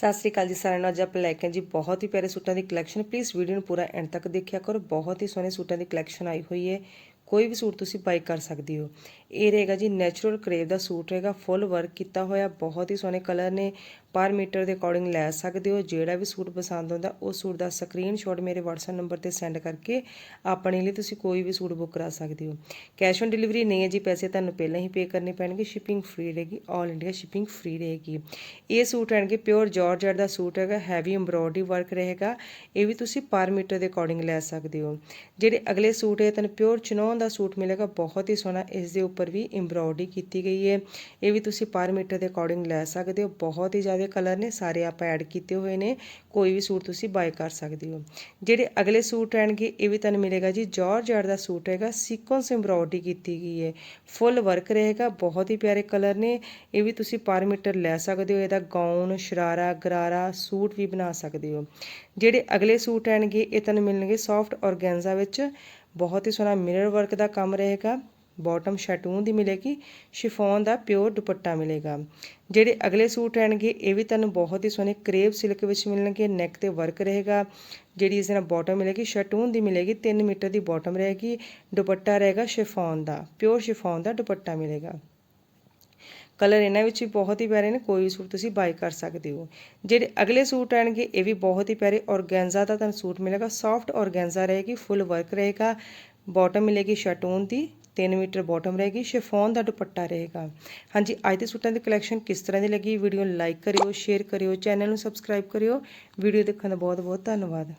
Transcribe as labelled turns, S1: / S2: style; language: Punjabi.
S1: ਸਤਿ ਸ੍ਰੀ ਅਕਾਲ ਜੀ ਸਾਰਿਆਂ ਨੂੰ। ਅੱਜ ਆਪਾਂ ਲੈ ਕੇ ਜੀ ਬਹੁਤ ਹੀ ਪਿਆਰੇ ਸੂਟਾਂ ਦੀ ਕਲੈਕਸ਼ਨ ਪਲੀਜ਼ ਵੀਡੀਓ ਨੂੰ ਪੂਰਾ ਐਂਡ ਤੱਕ ਦੇਖਿਆ ਕਰੋ। ਬਹੁਤ ਹੀ ਸੋਹਣੇ ਸੂਟਾਂ ਦੀ ਕਲੈਕਸ਼ਨ ਆਈ ਹੋਈ ਹੈ। ਕੋਈ ਵੀ ਸੂਟ ਤੁਸੀਂ ਬਾਈ ਕਰ ਸਕਦੇ ਹੋ। ਇਹ ਰਹੇਗਾ ਜੀ ਨੈਚੁਰਲ ਕਰੇਵ ਦਾ ਸੂਟ ਰਹੇਗਾ ਫੁੱਲ ਵਰਕ ਕੀਤਾ ਹੋਇਆ, ਬਹੁਤ ਹੀ ਸੋਹਣੇ ਕਲਰ ਨੇ, ਪਰ ਮੀਟਰ ਦੇ ਅਕੋਰਡਿੰਗ ਲੈ ਸਕਦੇ ਹੋ, ਜਿਹੜਾ ਵੀ ਸੂਟ ਪਸੰਦ ਆਉਂਦਾ, ਉਸ ਸੂਟ ਦਾ ਸਕਰੀਨਸ਼ਾਟ ਮੇਰੇ WhatsApp ਨੰਬਰ ਤੇ ਸੈਂਡ ਕਰਕੇ ਆਪਣੇ ਲਈ ਤੁਸੀਂ ਕੋਈ ਵੀ ਸੂਟ ਬੁੱਕ ਕਰਾ ਸਕਦੇ ਹੋ। ਕੈਸ਼ ਔਨ ਡਿਲੀਵਰੀ ਨਹੀਂ ਹੈ ਜੀ, ਪੈਸੇ ਤੁਹਾਨੂੰ ਪਹਿਲਾਂ ਹੀ ਪੇ ਕਰਨੇ ਪੈਣਗੇ ਸ਼ਿਪਿੰਗ ਫ੍ਰੀ ਰਹੇਗੀ 올 ਇੰਡੀਆ ਸ਼ਿਪਿੰਗ ਫ੍ਰੀ ਰਹੇਗੀ। ਇਹ ਸੂਟ ਰਹਿਣਗੇ ਪਿਓਰ ਜਾਰਜਟ ਦਾ ਸੂਟ ਹੈਗਾ ਹੈਵੀ ਐਮਬ੍ਰੋਇਡਰੀ ਵਰਕ ਰਹੇਗਾ, ਇਹ ਵੀ ਤੁਸੀਂ ਪਰ ਮੀਟਰ ਦੇ ਅਕੋਰਡਿੰਗ ਲੈ ਸਕਦੇ ਹੋ। ਜਿਹੜੇ ਅਗਲੇ ਸੂਟ ਹੈ, ਤੁਹਾਨੂੰ ਪਿਓਰ ਚਨੋਨ ਦਾ ਸੂਟ ਮਿਲੇਗਾ, ਬਹੁਤ ਹੀ ਸੋਹਣਾ, ਇਸ ਦੇ ਉੱਪਰ ਉੱਪਰ ਵੀ ਐਮਬ੍ਰੋਇਡਰੀ ਕੀਤੀ ਗਈ ਹੈ। ਇਹ ਵੀ ਤੁਸੀਂ ਪਰ ਮੀਟਰ ਦੇ ਅਕੋਰਡਿੰਗ ਲੈ ਸਕਦੇ ਹੋ। ਬਹੁਤ ਹੀ ਜ਼ਿਆਦਾ ਕਲਰ ਨੇ, ਸਾਰੇ ਆਪਾਂ ਐਡ ਕੀਤੇ ਹੋਏ ਨੇ। ਕੋਈ ਵੀ ਸੂਟ ਤੁਸੀਂ ਬਾਏ ਕਰ ਸਕਦੇ ਹੋ। ਜਿਹੜੇ ਅਗਲੇ ਸੂਟ ਰਹਿਣਗੇ, ਇਹ ਵੀ ਤੁਹਾਨੂੰ ਮਿਲੇਗਾ ਜੀ। ਜਾਰਜਟ ਦਾ ਸੂਟ ਹੈਗਾ ਸੀਕੁਐਂਸ ਐਮਬ੍ਰੋਇਡਰੀ ਕੀਤੀ ਗਈ ਹੈ। ਫੁੱਲ ਵਰਕ ਰਹੇਗਾ, ਬਹੁਤ ਹੀ ਪਿਆਰੇ ਕਲਰ ਨੇ। ਇਹ ਵੀ ਤੁਸੀਂ ਪਰ ਮੀਟਰ ਲੈ ਸਕਦੇ ਹੋ। ਇਹਦਾ ਗਾਊਨ ਸ਼ਰਾਰਾ, ਗਰਾਰਾ ਸੂਟ ਵੀ ਬਣਾ ਸਕਦੇ ਹੋ। ਜਿਹੜੇ ਅਗਲੇ ਸੂਟ ਰਹਿਣਗੇ, ਇਹ ਤੁਹਾਨੂੰ ਮਿਲਣਗੇ ਸੌਫਟ ਔਰਗੈਂਜ਼ਾ ਵਿੱਚ। ਬਹੁਤ ਹੀ ਸੋਹਣਾ ਮਿਰਰ ਵਰਕ ਦਾ ਕੰਮ ਰਹੇਗਾ। ਬਾਟਮ ਸ਼ਟੂਨ ਦੀ ਮਿਲੇਗੀ ਸ਼ਿਫੋਨ ਦਾ ਪਿਓਰ ਦੁਪੱਟਾ ਮਿਲੇਗਾ। ਜਿਹੜੇ ਅਗਲੇ ਸੂਟ ਰਹਿਣਗੇ, ਇਹ ਵੀ ਤੁਹਾਨੂੰ ਬਹੁਤ ਹੀ ਸੋਹਣੇ ਕਰੇਪ ਸਿਲਕ ਵਿੱਚ ਮਿਲਣਗੇ ਨੈਕ ਤੇ ਵਰਕ ਰਹੇਗਾ। ਜਿਹੜੀ ਇਸ ਨਾਲ ਬਾਟਮ ਮਿਲੇਗੀ ਸ਼ਟੂਨ ਦੀ ਮਿਲੇਗੀ 3 ਮੀਟਰ ਦੀ ਬਾਟਮ ਰਹੇਗੀ। ਦੁਪੱਟਾ ਰਹੇਗਾ ਸ਼ਿਫੋਨ ਦਾ ਪਿਓਰ ਸ਼ਿਫੋਨ ਦਾ ਦੁਪੱਟਾ ਮਿਲੇਗਾ। ਕਲਰ ਇਹਨਾਂ ਵਿੱਚ ਵੀ ਬਹੁਤ ਹੀ ਪਿਆਰੇ ਨੇ, ਕੋਈ ਵੀ ਸੂਟ ਤੁਸੀਂ ਬਾਈ ਕਰ ਸਕਦੇ ਹੋ। ਜਿਹੜੇ ਅਗਲੇ ਸੂਟ ਆਣਗੇ ਇਹ ਵੀ ਬਹੁਤ ਹੀ ਪਿਆਰੇ ਔਰਗੈਂਜ਼ਾ ਦਾ ਤੁਹਾਨੂੰ ਸੂਟ ਮਿਲੇਗਾ। ਸੌਫਟ ਔਰਗੈਂਜ਼ਾ ਰਹੇਗੀ ਫੁੱਲ ਵਰਕ ਰਹੇਗਾ। ਬਾਟਮ ਮਿਲੇਗੀ ਸ਼ਟੂਨ ਦੀ। 3 ਮੀਟਰ ਬਾਟਮ ਰਹੇਗੀ ਸ਼ਿਫੋਨ ਦਾ ਦੁਪੱਟਾ ਰਹੇਗਾ। ਹਾਂਜੀ, ਅੱਜ ਦੇ ਸੂਟਾਂ ਦੀ ਕਲੈਕਸ਼ਨ ਕਿਸ ਤਰ੍ਹਾਂ ਦੀ ਲੱਗੀ? ਵੀਡੀਓ ਨੂੰ ਲਾਈਕ ਕਰਿਓ ਸ਼ੇਅਰ ਕਰਿਓ ਚੈਨਲ ਨੂੰ ਸਬਸਕ੍ਰਾਈਬ ਕਰਿਓ। ਵੀਡੀਓ ਦੇਖਣ ਦਾ ਬਹੁਤ ਬਹੁਤ ਧੰਨਵਾਦ।